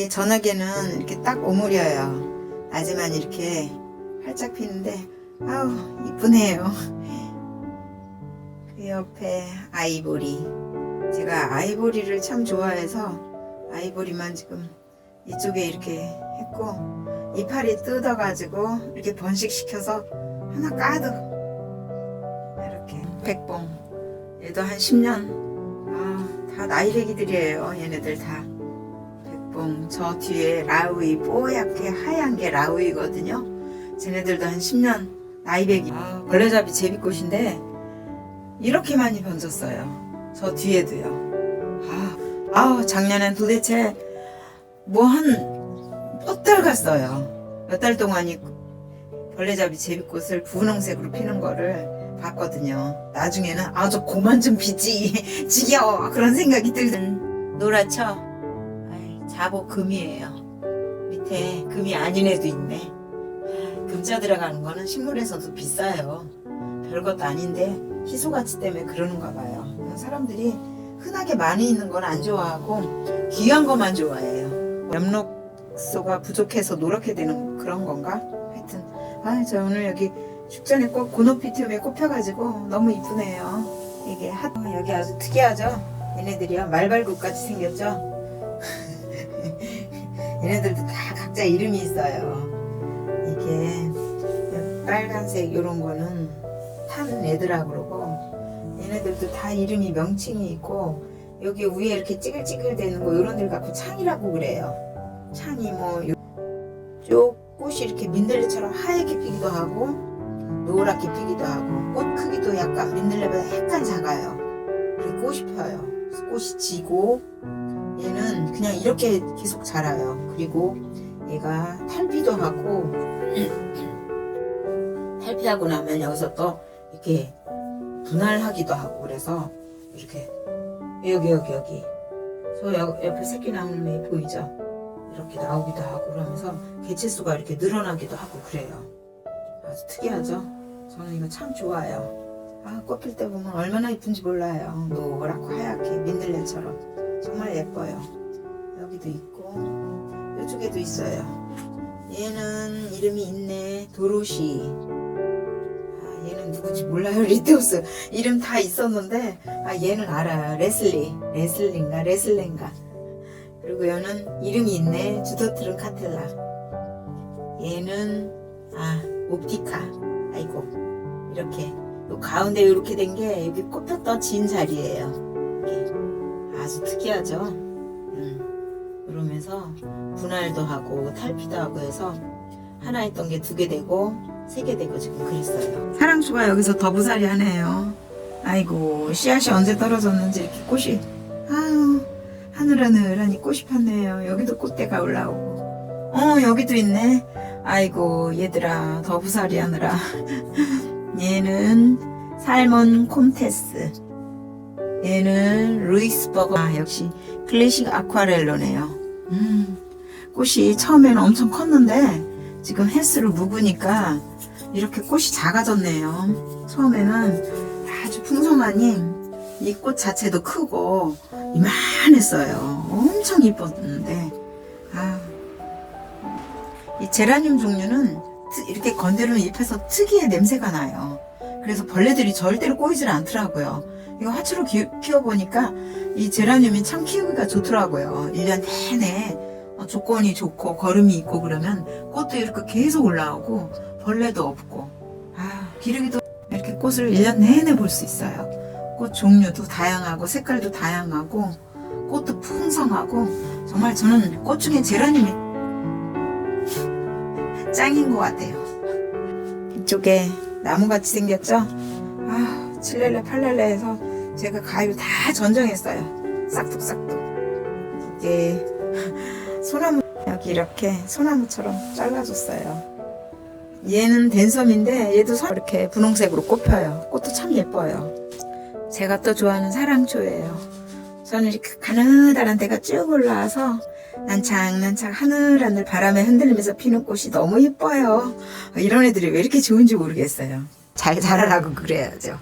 이게 저녁에는 이렇게 딱 오므려요. 낮에만 이렇게 활짝 피는데 아우 이쁘네요. 그 옆에 아이보리. 제가 아이보리를 참 좋아해서 아이보리만 지금 이쪽에 이렇게 했고 이파리 뜯어가지고 이렇게 번식시켜서 하나 까득 이렇게 백봉 얘도 한 10년 아, 다 나이래기들이에요 얘네들 다백 봉 저 뒤에 라우이 뽀얗게 하얀 게 라우이거든요. 쟤네들도 한 10년 나이배기 아, 벌레잡이 제비꽃인데 이렇게 많이 번졌어요. 저 뒤에도요. 아, 아우 작년엔 도대체 뭐한몇달 갔어요. 몇 달 동안이 벌레잡이 제비꽃을 분홍색으로 피는 거를 봤거든요. 나중에는 아저 고만 좀 피지. 지겨워. 그런 생각이 들든 노랗죠? 자보 금이에요. 밑에 금이 아닌 애도 있네. 아, 금자 들어가는 거는 식물에서도 비싸요. 별것도 아닌데 희소 가치 때문에 그러는가 봐요. 사람들이 흔하게 많이 있는 건 안 좋아하고 귀한 것만 좋아해요. 엽록소가 부족해서 노랗게 되는 그런 건가? 하여튼 아, 저 오늘 여기 축전에 꼭 고노피티움에 꼽혀가지고 너무 이쁘네요. 이게 핫, 어, 여기 아주 특이하죠? 얘네들이요. 말발굽같이 생겼죠? 얘네들도 다 각자 이름이 있어요. 이게 빨간색 요런 거는 탄 애들하고 그러고 얘네들도 다 이름이 명칭이 있고 여기 위에 이렇게 찌글찌글 되는 거 요런 들 갖고 창이라고 그래요. 창이 뭐 요- 쪽 꽃이 이렇게 민들레처럼 하얗게 피기도 하고 노랗게 피기도 하고 꽃 크기도 약간 민들레보다 약간 작아요. 그리고 꽃이 펴요. 꽃이 지고 얘는 그냥 이렇게 계속 자라요. 그리고 얘가 탈피도 하고 탈피하고 나면 여기서 또 이렇게 분할하기도 하고 그래서 이렇게 여기 여기 여기 저 옆- 옆에 새끼 나무에 보이죠? 이렇게 나오기도 하고 그러면서 개체수가 이렇게 늘어나기도 하고 그래요. 아주 특이하죠? 저는 이거 참 좋아요. 아, 꽃필 때 보면 얼마나 이쁜지 몰라요. 노랗고 하얗게 민들레처럼. 정말 예뻐요. 여기도 있고, 이쪽에도 있어요. 얘는 이름이 있네. 도로시. 아, 얘는 누구지 몰라요. 리테우스. 이름 다 있었는데, 아, 얘는 알아요. 레슬리. 레슬린가? 레슬렌가. 그리고 얘는 이름이 있네. 주도트른 카텔라. 얘는, 아, 옵티카. 아이고. 이렇게. 요 가운데 이렇게 된 게 여기 꽃폈던 진 자리예요. 아주 특이하죠? 음. 그러면서 분할도 하고 탈피도 하고 해서 하나 있던 게 두 개 되고 세 개 되고 지금 그랬어요. 사랑수가 여기서 더부살이 하네요. 아이고 씨앗이 언제 떨어졌는지 이렇게 꽃이 아유 하늘하늘하니 꽃이 폈네요. 여기도 꽃대가 올라오고 어 여기도 있네. 아이고 얘들아 더부살이 하느라 얘는 살몬 콤테스 얘는 루이스버거 아 역시 클래식 아쿠아렐로네요. 음 꽃이 처음에는 엄청 컸는데 지금 햇수를 묵으니까 이렇게 꽃이 작아졌네요. 처음에는 아주 풍성하니 이 꽃 자체도 크고 이만했어요. 엄청 이뻤는데 아, 이 제라늄 종류는 트- 이렇게 건드리면 잎에서 특이의 냄새가 나요. 그래서 벌레들이 절대로 꼬이질 않더라고요. 이거 화초로 기- 키워보니까 이 제라늄이 참 키우기가 좋더라고요. 1년 내내 어, 조건이 좋고 거름이 있고 그러면 꽃도 이렇게 계속 올라오고 벌레도 없고 아 기르기도 이렇게 꽃을 1년 내내 볼 수 있어요. 꽃 종류도 다양하고 색깔도 다양하고 꽃도 풍성하고 정말 저는 꽃 중에 제라늄이 짱인 것 같아요. 이쪽에 나무같이 생겼죠? 아, 칠렐레 팔렐레 해서 제가 가위로 다 전정했어요. 싹둑싹둑. 이게 소나무 여기 이렇게 소나무처럼 잘라줬어요. 얘는 댄섬인데 얘도 서- 이렇게 분홍색으로 꽃펴요. 꽃도 참 예뻐요. 제가 또 좋아하는 사랑초예요. 저는 이렇게 가느다란 데가 쭉 올라와서 난창난창 하늘하늘 바람에 흔들리면서 피는 꽃이 너무 예뻐요. 이런 애들이 왜 이렇게 좋은지 모르겠어요. 잘 자라라고 그래야죠.